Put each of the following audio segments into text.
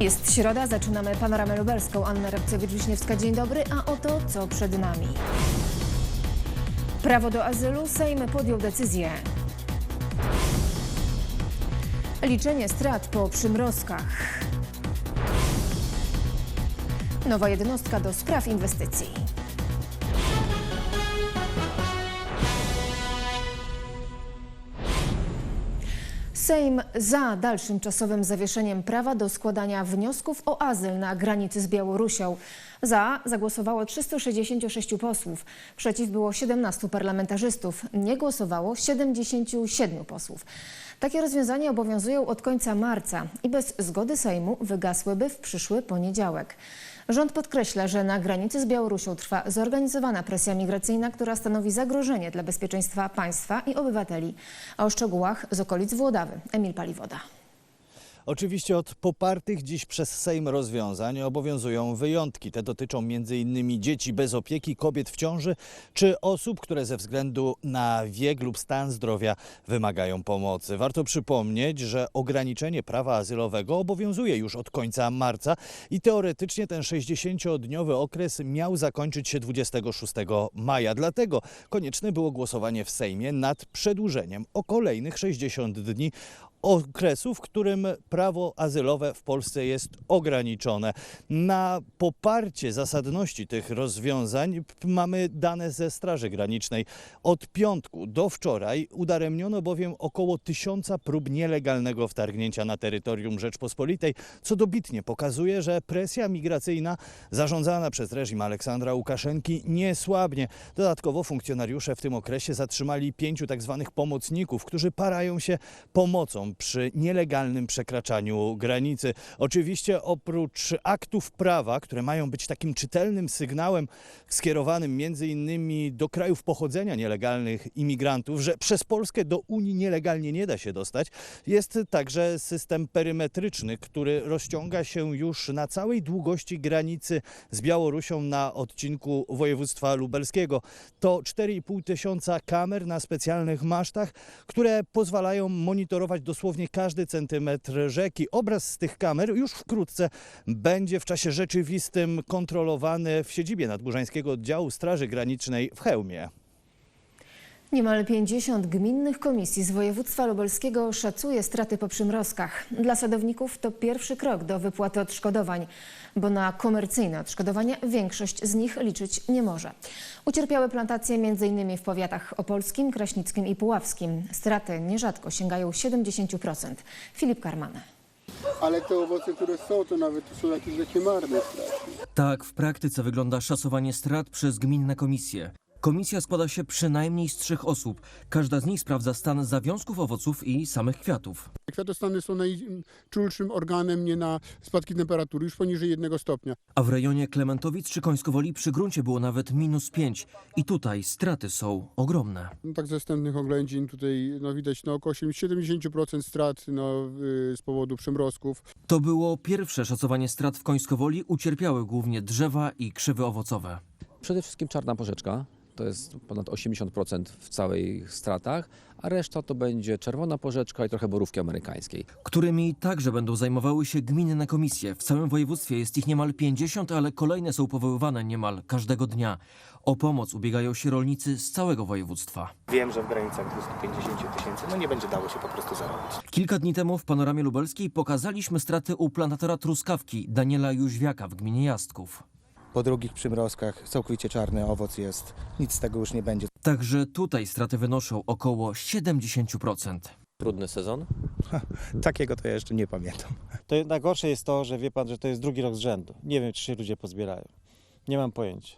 Jest środa, zaczynamy panoramę lubelską. Anna Rabcewicz-Wiśniewska, dzień dobry, a oto co przed nami. Prawo do azylu, Sejm podjął decyzję. Liczenie strat po przymrozkach. Nowa jednostka do spraw inwestycji. Sejm za dalszym czasowym zawieszeniem prawa do składania wniosków o azyl na granicy z Białorusią. Za zagłosowało 366 posłów, przeciw było 17 parlamentarzystów, nie głosowało 77 posłów. Takie rozwiązania obowiązują od końca marca i bez zgody Sejmu wygasłyby w przyszły poniedziałek. Rząd podkreśla, że na granicy z Białorusią trwa zorganizowana presja migracyjna, która stanowi zagrożenie dla bezpieczeństwa państwa i obywateli. A o szczegółach z okolic Włodawy. Emil Paliwoda. Oczywiście od popartych dziś przez Sejm rozwiązań obowiązują wyjątki. Te dotyczą m.in. dzieci bez opieki, kobiet w ciąży czy osób, które ze względu na wiek lub stan zdrowia wymagają pomocy. Warto przypomnieć, że ograniczenie prawa azylowego obowiązuje już od końca marca i teoretycznie ten 60-dniowy okres miał zakończyć się 26 maja. Dlatego konieczne było głosowanie w Sejmie nad przedłużeniem o kolejnych 60 dni okresu, w którym prawo azylowe w Polsce jest ograniczone. Na poparcie zasadności tych rozwiązań mamy dane ze Straży Granicznej. Od piątku do wczoraj udaremniono bowiem około tysiąca prób nielegalnego wtargnięcia na terytorium Rzeczpospolitej, co dobitnie pokazuje, że presja migracyjna zarządzana przez reżim Aleksandra Łukaszenki nie słabnie. Dodatkowo funkcjonariusze w tym okresie zatrzymali pięciu tak zwanych pomocników, którzy parają się pomocą przy nielegalnym przekraczaniu granicy. Oczywiście oprócz aktów prawa, które mają być takim czytelnym sygnałem skierowanym między innymi do krajów pochodzenia nielegalnych imigrantów, że przez Polskę do Unii nielegalnie nie da się dostać, jest także system perymetryczny, który rozciąga się już na całej długości granicy z Białorusią na odcinku województwa lubelskiego. To 4,5 tysiąca kamer na specjalnych masztach, które pozwalają monitorować dosłownie każdy centymetr rzeki. Obraz z tych kamer już wkrótce będzie w czasie rzeczywistym kontrolowany w siedzibie Nadburzańskiego Oddziału Straży Granicznej w Chełmie. Niemal 50 gminnych komisji z województwa lubelskiego szacuje straty po przymrozkach. Dla sadowników to pierwszy krok do wypłaty odszkodowań, bo na komercyjne odszkodowania większość z nich liczyć nie może. Ucierpiały plantacje m.in. w powiatach opolskim, kraśnickim i puławskim. Straty nierzadko sięgają 70%. Filip Karman. Ale te owoce, które są, to nawet są jakieś takie marne strasznie. Tak w praktyce wygląda szacowanie strat przez gminne komisje. Komisja składa się przynajmniej z trzech osób. Każda z nich sprawdza stan zawiązków owoców i samych kwiatów. Kwiatostany są najczulszym organem nie na spadki temperatury, już poniżej jednego stopnia. A w rejonie Klementowic czy Końskowoli przy gruncie było nawet minus 5. I tutaj straty są ogromne. No, tak ze wstępnych oględzin tutaj no, widać no, około 70% strat no, y, z powodu przymrozków. To było pierwsze szacowanie strat w Końskowoli. Ucierpiały głównie drzewa i krzewy owocowe. Przede wszystkim czarna porzeczka, to jest ponad 80% w całych stratach, a reszta to będzie czerwona porzeczka i trochę borówki amerykańskiej. którymi także będą zajmowały się gminne komisje. W całym województwie jest ich niemal 50, ale kolejne są powoływane niemal każdego dnia. O pomoc ubiegają się rolnicy z całego województwa. Wiem, że w granicach 250 tysięcy no nie będzie dało się po prostu zarobić. Kilka dni temu w Panoramie Lubelskiej pokazaliśmy straty u plantatora truskawki Daniela Jóźwiaka w gminie Jastków. Po drugich przymrozkach całkowicie czarny owoc jest, nic z tego już nie będzie. Także tutaj straty wynoszą około 70%. Trudny sezon. Takiego to ja jeszcze nie pamiętam. To najgorsze jest to, że wie pan, że to jest drugi rok z rzędu. Nie wiem, czy się ludzie pozbierają. Nie mam pojęcia.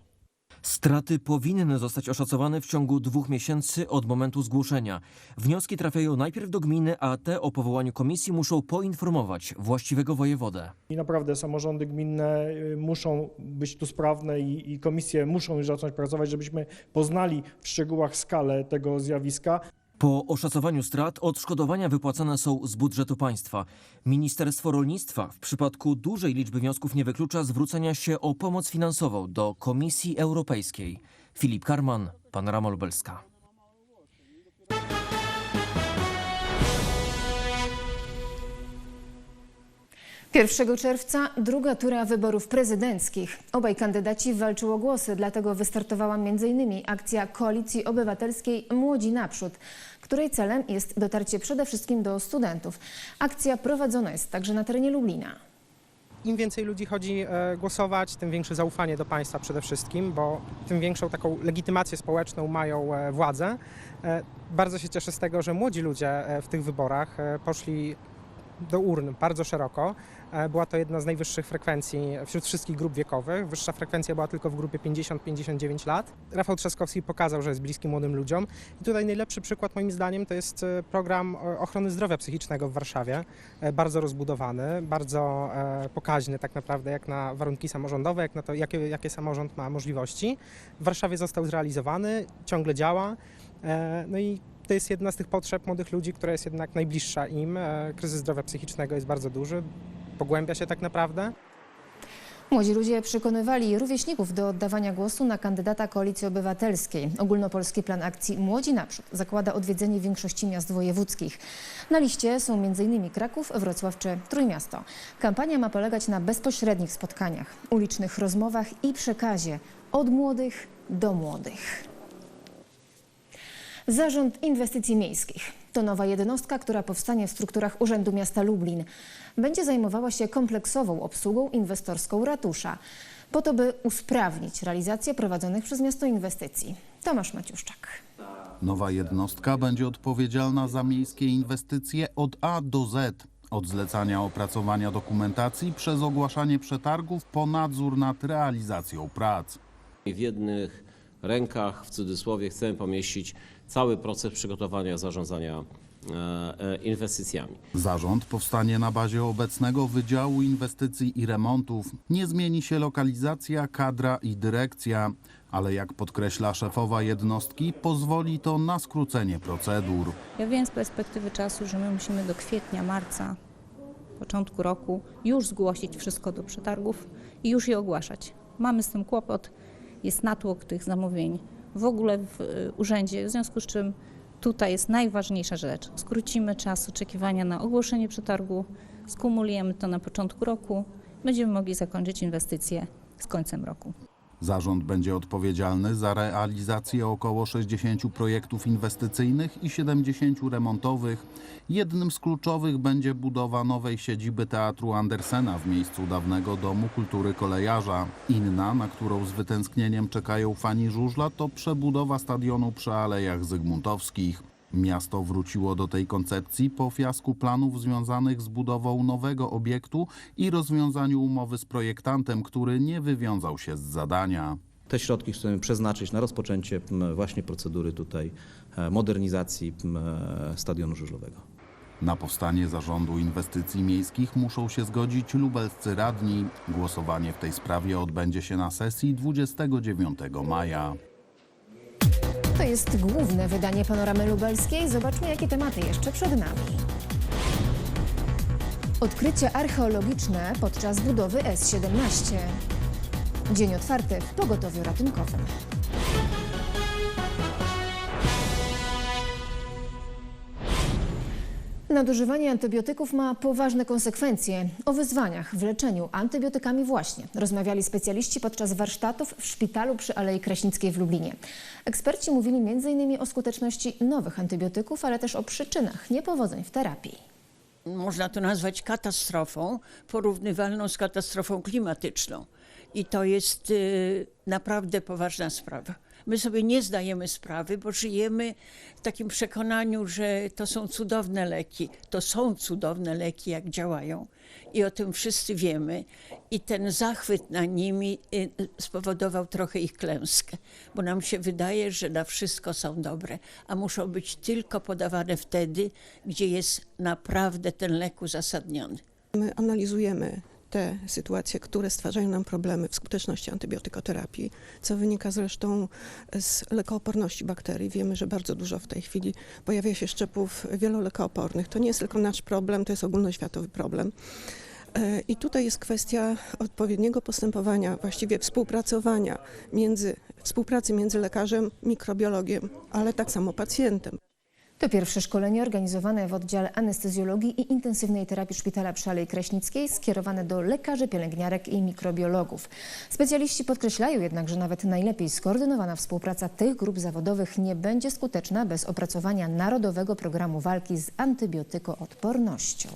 Straty powinny zostać oszacowane w ciągu dwóch miesięcy od momentu zgłoszenia. Wnioski trafiają najpierw do gminy, a te o powołaniu komisji muszą poinformować właściwego wojewodę. I naprawdę samorządy gminne y, muszą być tu sprawne i, i komisje muszą już zacząć pracować, żebyśmy poznali w szczegółach skalę tego zjawiska. Po oszacowaniu strat odszkodowania wypłacane są z budżetu państwa. Ministerstwo Rolnictwa w przypadku dużej liczby wniosków nie wyklucza zwrócenia się o pomoc finansową do Komisji Europejskiej. Filip Karman, Panorama Lubelska. 1 czerwca druga tura wyborów prezydenckich. Obaj kandydaci walczył o głosy, dlatego wystartowała m.in. akcja Koalicji Obywatelskiej Młodzi Naprzód, której celem jest dotarcie przede wszystkim do studentów. Akcja prowadzona jest także na terenie Lublina. Im więcej ludzi chodzi e, głosować, tym większe zaufanie do państwa przede wszystkim, bo tym większą taką legitymację społeczną mają e, władze. E, Bardzo się cieszę z tego, że młodzi ludzie w tych wyborach poszli do urn bardzo szeroko. E, Była to jedna z najwyższych frekwencji wśród wszystkich grup wiekowych. Wyższa frekwencja była tylko w grupie 50-59 lat. Rafał Trzaskowski pokazał, że jest bliski młodym ludziom. I tutaj najlepszy przykład moim zdaniem to jest e, program e, ochrony zdrowia psychicznego w Warszawie. Bardzo rozbudowany, bardzo pokaźny tak naprawdę jak na warunki samorządowe, jak na to, jakie, jakie samorząd ma możliwości. W Warszawie został zrealizowany, ciągle działa. No i to jest jedna z tych potrzeb młodych ludzi, która jest jednak najbliższa im. E, Kryzys zdrowia psychicznego jest bardzo duży, pogłębia się tak naprawdę. Młodzi ludzie przekonywali rówieśników do oddawania głosu na kandydata Koalicji Obywatelskiej. Ogólnopolski plan akcji Młodzi Naprzód zakłada odwiedzenie większości miast wojewódzkich. Na liście są m.in. Kraków, Wrocław czy Trójmiasto. Kampania ma polegać na bezpośrednich spotkaniach, ulicznych rozmowach i przekazie od młodych do młodych. Zarząd Inwestycji Miejskich to nowa jednostka, która powstanie w strukturach Urzędu Miasta Lublin. Będzie zajmowała się kompleksową obsługą inwestorską ratusza, po to by usprawnić realizację prowadzonych przez miasto inwestycji. Tomasz Maciuszczak. Nowa jednostka będzie odpowiedzialna za miejskie inwestycje od A do Z. Od zlecania opracowania dokumentacji przez ogłaszanie przetargów po nadzór nad realizacją prac. W jednych rękach, w cudzysłowie, chcemy pomieścić cały proces przygotowania zarządzania e, e, inwestycjami. Zarząd powstanie na bazie obecnego Wydziału Inwestycji i Remontów. Nie zmieni się lokalizacja, kadra i dyrekcja, ale jak podkreśla szefowa jednostki, pozwoli to na skrócenie procedur. Ja wiem z perspektywy czasu, że my musimy do kwietnia, marca, początku roku już zgłosić wszystko do przetargów i już je ogłaszać. Mamy z tym kłopot, jest natłok tych zamówień w ogóle w y, urzędzie, w związku z czym tutaj jest najważniejsza rzecz. Skrócimy czas oczekiwania na ogłoszenie przetargu, skumulujemy to na początku roku, będziemy mogli zakończyć inwestycje z końcem roku. Zarząd będzie odpowiedzialny za realizację około 60 projektów inwestycyjnych i 70 remontowych. Jednym z kluczowych będzie budowa nowej siedziby Teatru Andersena w miejscu dawnego Domu Kultury Kolejarza. Inna, na którą z wytęsknieniem czekają fani żużla, to przebudowa stadionu przy Alejach Zygmuntowskich. Miasto wróciło do tej koncepcji po fiasku planów związanych z budową nowego obiektu i rozwiązaniu umowy z projektantem, który nie wywiązał się z zadania. Te środki chcemy przeznaczyć na rozpoczęcie właśnie procedury tutaj e, modernizacji e, stadionu żużlowego. Na powstanie Zarządu Inwestycji Miejskich muszą się zgodzić lubelscy radni. Głosowanie w tej sprawie odbędzie się na sesji 29 maja. To jest główne wydanie Panoramy Lubelskiej. Zobaczmy, jakie tematy jeszcze przed nami. Odkrycie archeologiczne podczas budowy S-17. Dzień otwarty w pogotowiu ratunkowym. Nadużywanie antybiotyków ma poważne konsekwencje. O wyzwaniach w leczeniu antybiotykami właśnie rozmawiali specjaliści podczas warsztatów w szpitalu przy Alei Kraśnickiej w Lublinie. Eksperci mówili m.in. o skuteczności nowych antybiotyków, ale też o przyczynach niepowodzeń w terapii. Można to nazwać katastrofą, porównywalną z katastrofą klimatyczną. I to jest y, naprawdę poważna sprawa. My sobie nie zdajemy sprawy, bo żyjemy w takim przekonaniu, że to są cudowne leki. To są cudowne leki, jak działają. I o tym wszyscy wiemy. I ten zachwyt na nimi y, spowodował trochę ich klęskę, bo nam się wydaje, że na wszystko są dobre, a muszą być tylko podawane wtedy, gdzie jest naprawdę ten lek uzasadniony. My analizujemy te sytuacje, które stwarzają nam problemy w skuteczności antybiotykoterapii, co wynika zresztą z lekooporności bakterii. Wiemy, że bardzo dużo w tej chwili pojawia się szczepów wielolekoopornych. To nie jest tylko nasz problem, to jest ogólnoświatowy problem. E, I tutaj jest kwestia odpowiedniego postępowania, właściwie współpracowania między, współpracy między lekarzem, mikrobiologiem, ale tak samo pacjentem. To pierwsze szkolenie organizowane w oddziale anestezjologii i intensywnej terapii szpitala przy Alei Kraśnickiej skierowane do lekarzy, pielęgniarek i mikrobiologów. Specjaliści podkreślają jednak, że nawet najlepiej skoordynowana współpraca tych grup zawodowych nie będzie skuteczna bez opracowania Narodowego Programu Walki z Antybiotykoodpornością.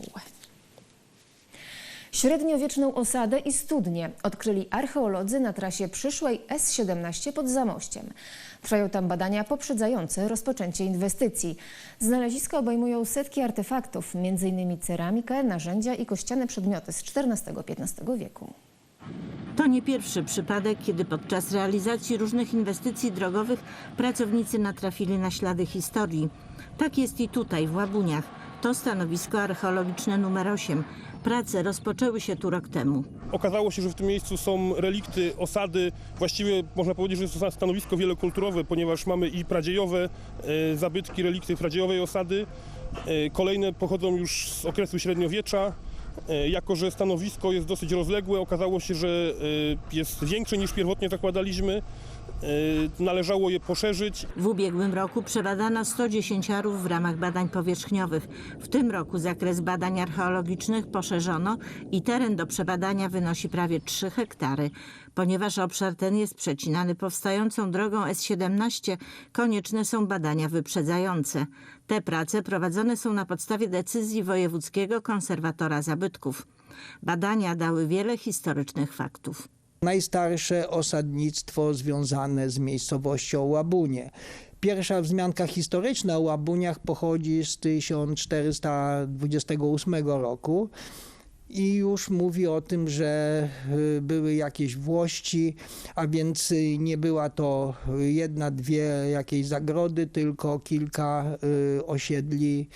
Średniowieczną osadę i studnię odkryli archeolodzy na trasie przyszłej S17 pod Zamościem. Trwają tam badania poprzedzające rozpoczęcie inwestycji. Znaleziska obejmują setki artefaktów, m.in. ceramikę, narzędzia i kościane przedmioty z XIV-XV wieku. To nie pierwszy przypadek, kiedy podczas realizacji różnych inwestycji drogowych pracownicy natrafili na ślady historii. Tak jest i tutaj, w Łabuniach. To stanowisko archeologiczne numer 8. Prace rozpoczęły się tu rok temu. Okazało się, że w tym miejscu są relikty osady. Właściwie można powiedzieć, że jest to stanowisko wielokulturowe, ponieważ mamy i pradziejowe e, zabytki, relikty pradziejowej osady. E, Kolejne pochodzą już z okresu średniowiecza. E, Jako, że stanowisko jest dosyć rozległe, okazało się, że e, jest większe niż pierwotnie zakładaliśmy. E, Należało je poszerzyć. W ubiegłym roku przebadano 110 arów w ramach badań powierzchniowych. W tym roku zakres badań archeologicznych poszerzono i teren do przebadania wynosi prawie 3 hektary. Ponieważ obszar ten jest przecinany powstającą drogą S17, konieczne są badania wyprzedzające. Te prace prowadzone są na podstawie decyzji wojewódzkiego konserwatora zabytków. Badania dały wiele historycznych faktów. Najstarsze osadnictwo związane z miejscowością Łabunie. Pierwsza wzmianka historyczna o Łabuniach pochodzi z 1428 roku i już mówi o tym, że y, były jakieś włości, a więc y, nie była to jedna, dwie jakieś zagrody, tylko kilka y, osiedli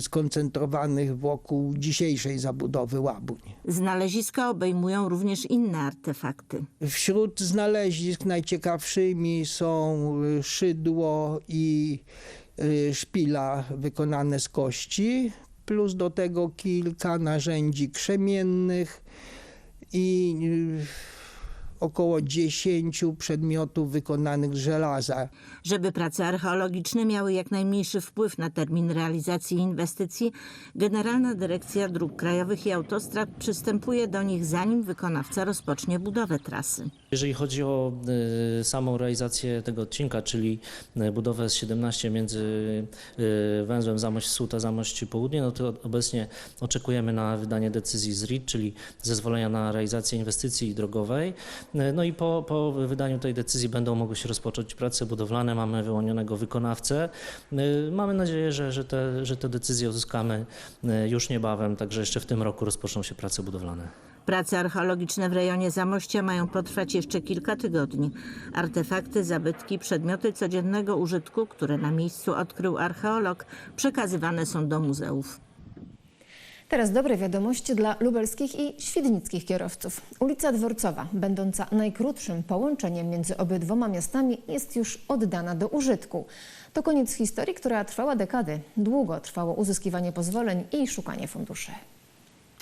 skoncentrowanych wokół dzisiejszej zabudowy Łabuń. Znaleziska obejmują również inne artefakty. Wśród znalezisk najciekawszymi są szydło i szpila wykonane z kości, plus do tego kilka narzędzi krzemiennych i około 10 przedmiotów wykonanych z żelaza. Żeby prace archeologiczne miały jak najmniejszy wpływ na termin realizacji inwestycji, Generalna Dyrekcja Dróg Krajowych i Autostrad przystępuje do nich zanim wykonawca rozpocznie budowę trasy. Jeżeli chodzi o y, samą realizację tego odcinka, czyli y, budowę S17 między y, węzłem Zamość Wschód a Zamość Południe, no to obecnie oczekujemy na wydanie decyzji z RIT, czyli zezwolenia na realizację inwestycji drogowej. Y, No i po, po wydaniu tej decyzji będą mogły się rozpocząć prace budowlane. Mamy wyłonionego wykonawcę. Y, Mamy nadzieję, że, że, te, że te decyzje uzyskamy y, już niebawem, także jeszcze w tym roku rozpoczną się prace budowlane. Prace archeologiczne w rejonie Zamościa mają potrwać jeszcze kilka tygodni. Artefakty, zabytki, przedmioty codziennego użytku, które na miejscu odkrył archeolog, przekazywane są do muzeów. Teraz dobre wiadomości dla lubelskich i świdnickich kierowców. Ulica Dworcowa, będąca najkrótszym połączeniem między obydwoma miastami, jest już oddana do użytku. To koniec historii, która trwała dekady. Długo trwało uzyskiwanie pozwoleń i szukanie funduszy.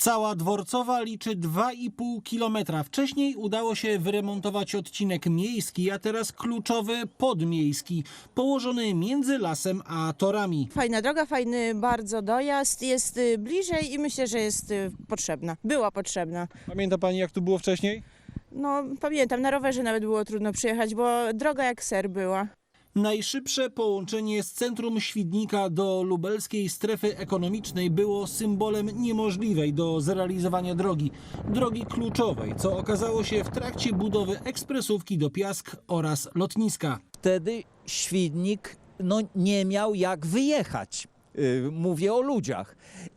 Cała dworcowa liczy 2,5 kilometra. Wcześniej udało się wyremontować odcinek miejski, a teraz kluczowy podmiejski, położony między lasem a torami. Fajna droga, fajny bardzo dojazd, jest y, bliżej i myślę, że jest y, potrzebna. Była potrzebna. Pamięta pani, jak tu było wcześniej? No pamiętam, na rowerze nawet było trudno przyjechać, bo droga jak ser była. Najszybsze połączenie z centrum Świdnika do lubelskiej strefy ekonomicznej było symbolem niemożliwej do zrealizowania drogi. Drogi kluczowej, co okazało się w trakcie budowy ekspresówki do Piask oraz lotniska. Wtedy Świdnik no, nie miał jak wyjechać. Yy, Mówię o ludziach.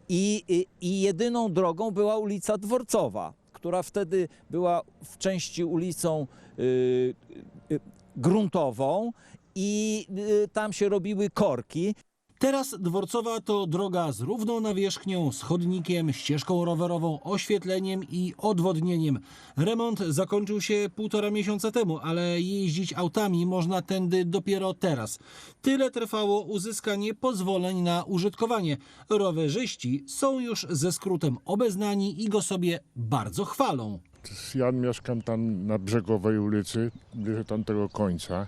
I, i, I jedyną drogą była ulica Dworcowa, która wtedy była w części ulicą yy, gruntową i yy, tam się robiły korki. Teraz dworcowa to droga z równą nawierzchnią, z chodnikiem, ścieżką rowerową, oświetleniem i odwodnieniem. Remont zakończył się półtora miesiąca temu, ale jeździć autami można tędy dopiero teraz. Tyle trwało uzyskanie pozwoleń na użytkowanie. Rowerzyści są już ze skrótem obeznani i go sobie bardzo chwalą. Ja mieszkam tam na brzegowej ulicy, bliżej tamtego końca.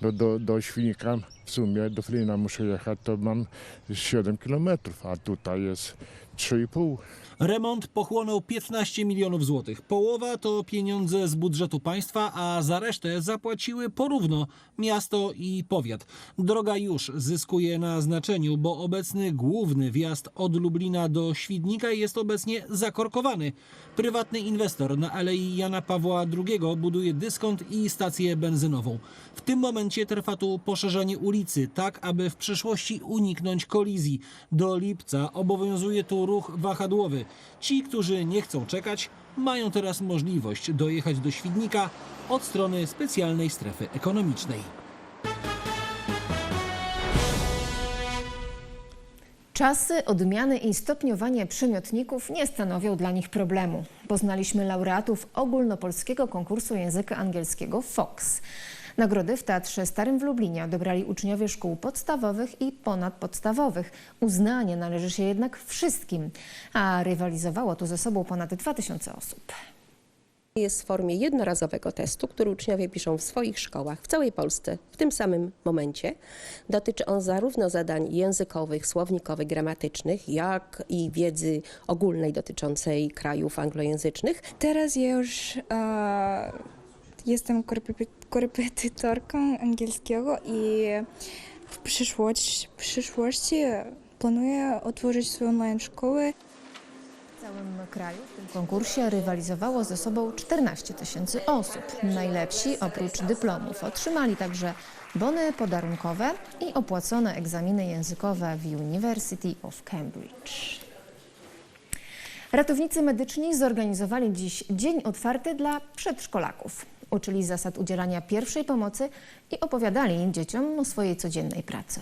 Do, do, do Świnika, w sumie do Flina muszę jechać, to mam 7 kilometrów, a tutaj jest 3,5. Remont pochłonął 15 milionów złotych. Połowa to pieniądze z budżetu państwa, a za resztę zapłaciły porówno miasto i powiat. Droga już zyskuje na znaczeniu, bo obecny główny wjazd od Lublina do Świdnika jest obecnie zakorkowany. Prywatny inwestor na Alei Jana Pawła II buduje dyskont i stację benzynową. W tym momencie trwa tu poszerzenie ulicy, tak aby w przyszłości uniknąć kolizji. Do lipca obowiązuje tu ruch wahadłowy. Ci, którzy nie chcą czekać, mają teraz możliwość dojechać do Świdnika od strony specjalnej strefy ekonomicznej. Czasy, odmiany i stopniowanie przymiotników nie stanowią dla nich problemu. Poznaliśmy laureatów ogólnopolskiego konkursu języka angielskiego FOX. Nagrody w Teatrze Starym w Lublinie odebrali uczniowie szkół podstawowych i ponadpodstawowych. Uznanie należy się jednak wszystkim, a rywalizowało tu ze sobą ponad 2000 osób. Jest w formie jednorazowego testu, który uczniowie piszą w swoich szkołach w całej Polsce w tym samym momencie. Dotyczy on zarówno zadań językowych, słownikowych, gramatycznych, jak i wiedzy ogólnej dotyczącej krajów anglojęzycznych. Teraz już e, jestem korepe- korepetytorką angielskiego i w przyszłości, w przyszłości planuję otworzyć swoją online szkołę. W całym kraju w tym konkursie rywalizowało ze sobą 14 tysięcy osób. Najlepsi oprócz dyplomów otrzymali także bony podarunkowe i opłacone egzaminy językowe w University of Cambridge. Ratownicy medyczni zorganizowali dziś dzień otwarty dla przedszkolaków. Uczyli zasad udzielania pierwszej pomocy i opowiadali dzieciom o swojej codziennej pracy.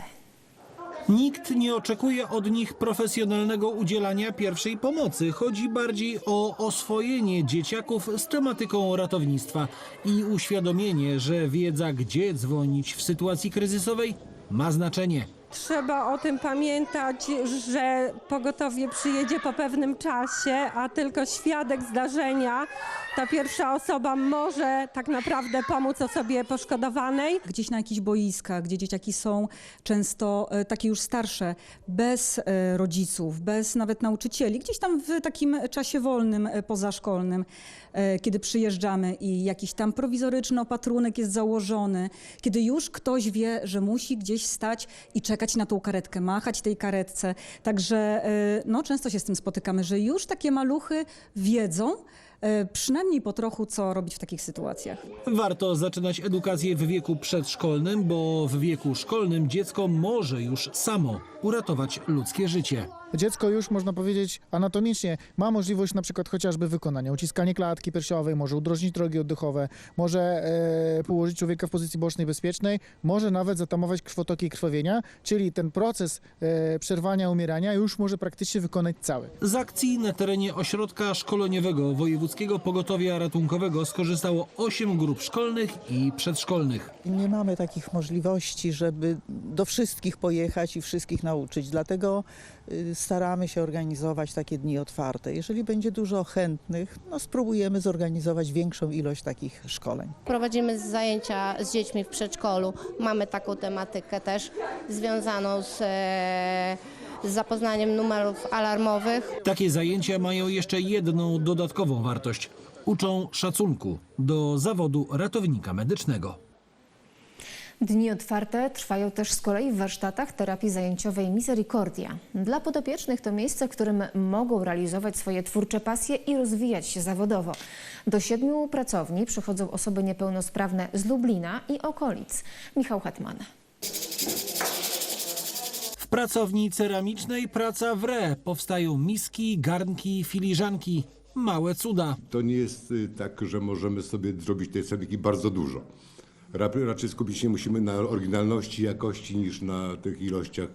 Nikt nie oczekuje od nich profesjonalnego udzielania pierwszej pomocy. Chodzi bardziej o oswojenie dzieciaków z tematyką ratownictwa i uświadomienie, że wiedza, gdzie dzwonić w sytuacji kryzysowej, ma znaczenie. Trzeba o tym pamiętać, że pogotowie przyjedzie po pewnym czasie, a tylko świadek zdarzenia, ta pierwsza osoba może tak naprawdę pomóc osobie poszkodowanej. Gdzieś na jakichś boiskach, gdzie dzieciaki są często e, takie już starsze, bez e, rodziców, bez nawet nauczycieli, gdzieś tam w takim czasie wolnym, e, pozaszkolnym, kiedy przyjeżdżamy i jakiś tam prowizoryczny opatrunek jest założony, kiedy już ktoś wie, że musi gdzieś stać i czekać na tą karetkę, machać tej karetce. Także e, no, często się z tym spotykamy, że już takie maluchy wiedzą, przynajmniej po trochu, co robić w takich sytuacjach. Warto zaczynać edukację w wieku przedszkolnym, bo w wieku szkolnym dziecko może już samo uratować ludzkie życie. Dziecko już, można powiedzieć, anatomicznie ma możliwość na przykład chociażby wykonania uciskania klatki piersiowej, może udrożnić drogi oddechowe, może e, położyć człowieka w pozycji bocznej bezpiecznej, może nawet zatamować krwotoki i krwawienia, czyli ten proces e, przerwania umierania już może praktycznie wykonać cały. Z akcji na terenie ośrodka szkoleniowego Wojewódzkiego Pogotowia Ratunkowego skorzystało 8 grup szkolnych i przedszkolnych. Nie mamy takich możliwości, żeby do wszystkich pojechać i wszystkich nauczyć. Dlatego y, staramy się organizować takie dni otwarte. Jeżeli będzie dużo chętnych, no spróbujemy zorganizować większą ilość takich szkoleń. Prowadzimy zajęcia z dziećmi w przedszkolu. Mamy taką tematykę też związaną z, e, z zapoznaniem numerów alarmowych. Takie zajęcia mają jeszcze jedną dodatkową wartość. Uczą szacunku do zawodu ratownika medycznego. Dni otwarte trwają też z kolei w warsztatach terapii zajęciowej Misericordia. Dla podopiecznych to miejsce, w którym mogą realizować swoje twórcze pasje i rozwijać się zawodowo. Do siedmiu pracowni przychodzą osoby niepełnosprawne z Lublina i okolic. Michał Hetman. Pracowni ceramicznej praca w re. Powstają miski, garnki, filiżanki. Małe cuda. To nie jest y, tak, że możemy sobie zrobić tej ceramiki bardzo dużo. Ra- Raczej skupić się musimy na oryginalności, jakości niż na tych ilościach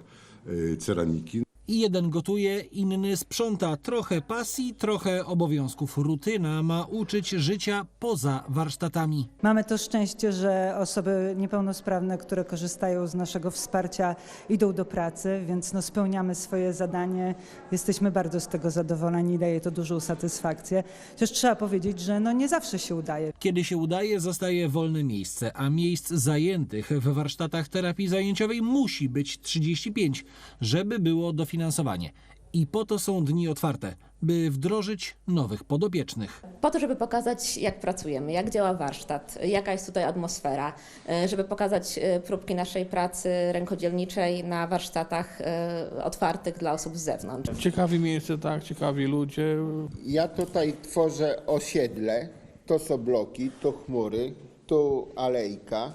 y, ceramiki. I jeden gotuje, inny sprząta. Trochę pasji, trochę obowiązków. Rutyna ma uczyć życia poza warsztatami. Mamy to szczęście, że osoby niepełnosprawne, które korzystają z naszego wsparcia, idą do pracy, więc no spełniamy swoje zadanie. Jesteśmy bardzo z tego zadowoleni, daje to dużą satysfakcję. Chociaż trzeba powiedzieć, że no nie zawsze się udaje. Kiedy się udaje, zostaje wolne miejsce, a miejsc zajętych w warsztatach terapii zajęciowej musi być 35, żeby było dofinansowanie. I po to są dni otwarte, by wdrożyć nowych podopiecznych. Po to, żeby pokazać, jak pracujemy, jak działa warsztat, jaka jest tutaj atmosfera, e, żeby pokazać e, próbki naszej pracy rękodzielniczej na warsztatach e, otwartych dla osób z zewnątrz. Ciekawe miejsce, tak, ciekawi ludzie. Ja tutaj tworzę osiedle. To są bloki, to chmury, tu alejka,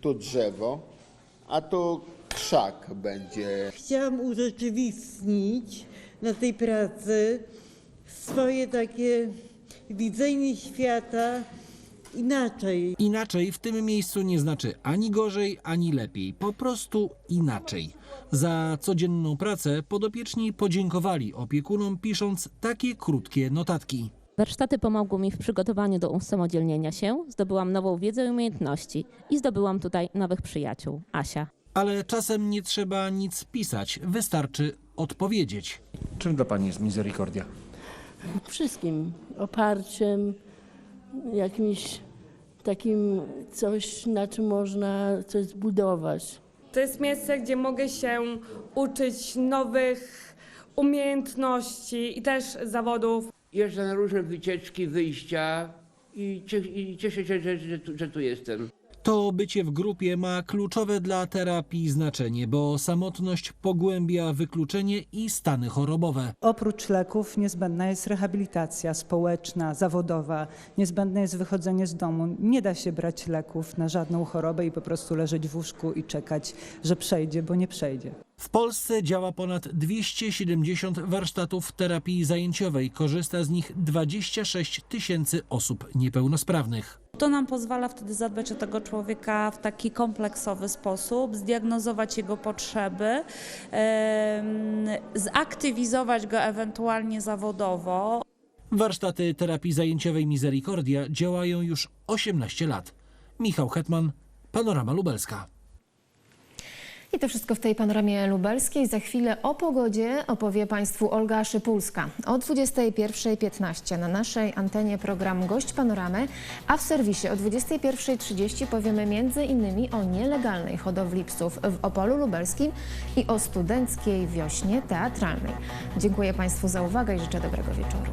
tu drzewo, a tu krzak będzie. Chciałam urzeczywistnić na tej pracy swoje takie widzenie świata inaczej. Inaczej w tym miejscu nie znaczy ani gorzej, ani lepiej, po prostu inaczej. Za codzienną pracę podopieczni podziękowali opiekunom, pisząc takie krótkie notatki. Warsztaty pomogły mi w przygotowaniu do usamodzielnienia się, zdobyłam nową wiedzę i umiejętności i zdobyłam tutaj nowych przyjaciół. Asia. Ale czasem nie trzeba nic pisać, wystarczy odpowiedzieć. Czym dla Pani jest misericordia? Wszystkim. Oparciem, jakimś takim coś, na czym można coś zbudować. To jest miejsce, gdzie mogę się uczyć nowych umiejętności i też zawodów. Jeżdżę na różne wycieczki, wyjścia i, cie, i cieszę się, że, że, tu- że tu jestem. To bycie w grupie ma kluczowe dla terapii znaczenie, bo samotność pogłębia wykluczenie i stany chorobowe. Oprócz leków niezbędna jest rehabilitacja społeczna, zawodowa, niezbędne jest wychodzenie z domu. Nie da się brać leków na żadną chorobę i po prostu leżeć w łóżku i czekać, że przejdzie, bo nie przejdzie. W Polsce działa ponad 270 warsztatów terapii zajęciowej. Korzysta z nich 26 tysięcy osób niepełnosprawnych. To nam pozwala wtedy zadbać o tego człowieka w taki kompleksowy sposób, zdiagnozować jego potrzeby, zaktywizować go ewentualnie zawodowo. Warsztaty terapii zajęciowej Misericordia działają już 18 lat. Michał Hetman, Panorama Lubelska. I to wszystko w tej panoramie lubelskiej. Za chwilę o pogodzie opowie Państwu Olga Szypulska. O 21.15 na naszej antenie program Gość Panoramy, a w serwisie o 21.30 powiemy m.in. o nielegalnej hodowli psów w Opolu Lubelskim i o studenckiej wiośnie teatralnej. Dziękuję Państwu za uwagę i życzę dobrego wieczoru.